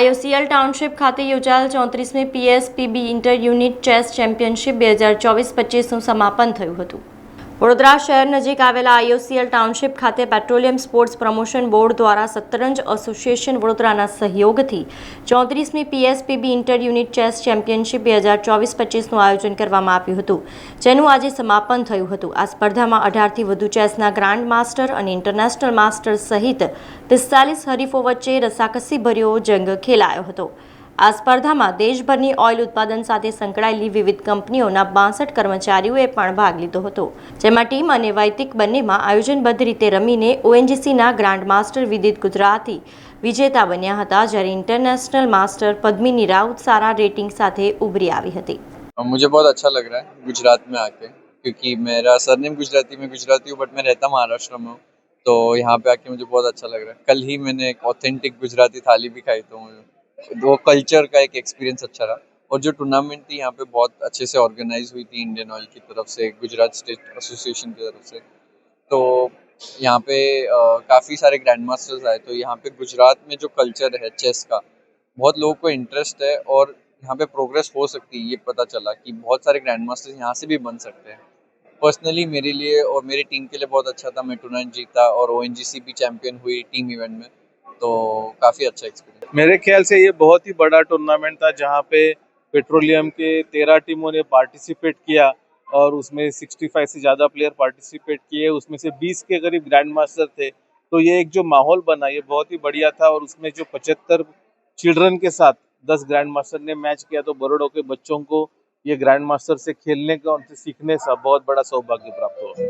IOCL township ખાતે યોજાયેલ ચોત્રીસમી PSPB inter unit chess championship બે હજાર ચોવીસ પચીસનું સમાપન થયું હતું. વડોદરા શહેર નજીક આવેલા આઈઓસીએલ ટાઉનશીપ ખાતે પેટ્રોલિયમ સ્પોર્ટ્સ પ્રમોશન બોર્ડ દ્વારા શતરંજ એસોસિએશન વડોદરાના સહયોગથી ચોત્રીસમી PSPB inter unit chess championship બે હજાર ચોવીસ પચીસનું આયોજન કરવામાં આવ્યું હતું, જેનું આજે સમાપન થયું હતું. આ સ્પર્ધામાં અઢારથી વધુ ચેસના ગ્રાન્ડ માસ્ટર અને ઇન્ટરનેશનલ માસ્ટર સહિત પિસ્તાલીસ હરીફો વચ્ચે રસાકસીભર્યો જંગ ખેલાયો હતો. આ સ્પર્ધામાં દેશભરની ઓઇલ ઉત્પાદન સાથે સંકળાયેલી વિવિધ કંપનીઓના બાસઠ કર્મચારીઓએ પણ ભાગ લીધો હતો જેમાં ટીમ અને વૈતિક બંનેમાં આયોજનબદ્ધ રીતે રમીને ઓએનજીસીના ગ્રાન્ડ માસ્ટર વિદિત ગુજરાતી વિજેતા બન્યા હતા જ્યારે ઇન્ટરનેશનલ માસ્ટર પદ્મિની રાઉત સારા રેટિંગ સાથે ઉભરી આવી હતી और मुझे बहुत अच्छा लग रहा है गुजरात में आके क्योंकि मेरा सरनेम गुजराती में गुजराती हूँ बट मैं रहता महाराष्ट्र में हूँ तो यहाँ पे आके मुझे बहुत अच्छा लग रहा है कल ही मैंने एक ऑथेंटिक गुजराती थाली भी खाई तो मुझे वो कल्चर का एक एक्सपीरियंस अच्छा रहा। और जो टूर्नामेंट थी, यहाँ पे बहुत अच्छे से ऑर्गेनाइज हुई थी इंडियन ऑयल की तरफ़ से गुजरात स्टेट एसोसिएशन की तरफ़ से। तो यहाँ पे काफ़ी सारे ग्रैंड मास्टर्स आए। तो यहाँ पे गुजरात में जो कल्चर है चेस का, बहुत लोगों को इंटरेस्ट है और यहाँ पे प्रोग्रेस हो सकती है, ये पता चला कि बहुत सारे ग्रैंड मास्टर्स यहाँ से भी बन सकते हैं। पर्सनली मेरे लिए और मेरी टीम के लिए बहुत अच्छा था। मैं टूर्नामेंट जीता और ओएनजीसी भी चैम्पियन हुई टीम इवेंट में। तो काफ़ी अच्छा एक्सपीरियंस मेरे ख्याल से ये बहुत ही बड़ा टूर्नामेंट था जहाँ पे पेट्रोलियम के तेरह टीमों ने पार्टिसिपेट किया और उसमें 65 से ज़्यादा प्लेयर पार्टिसिपेट किए। उसमें से 20 के करीब ग्रैंड मास्टर थे। तो ये एक जो माहौल बना, ये बहुत ही बढ़िया था और उसमें जो 75 चिल्ड्रन के साथ 10 ग्रैंड मास्टर ने मैच किया तो बड़ोड़ों के बच्चों को ये ग्रैंड मास्टर से खेलने का, उनसे सीखने का बहुत बड़ा सौभाग्य प्राप्त हुआ।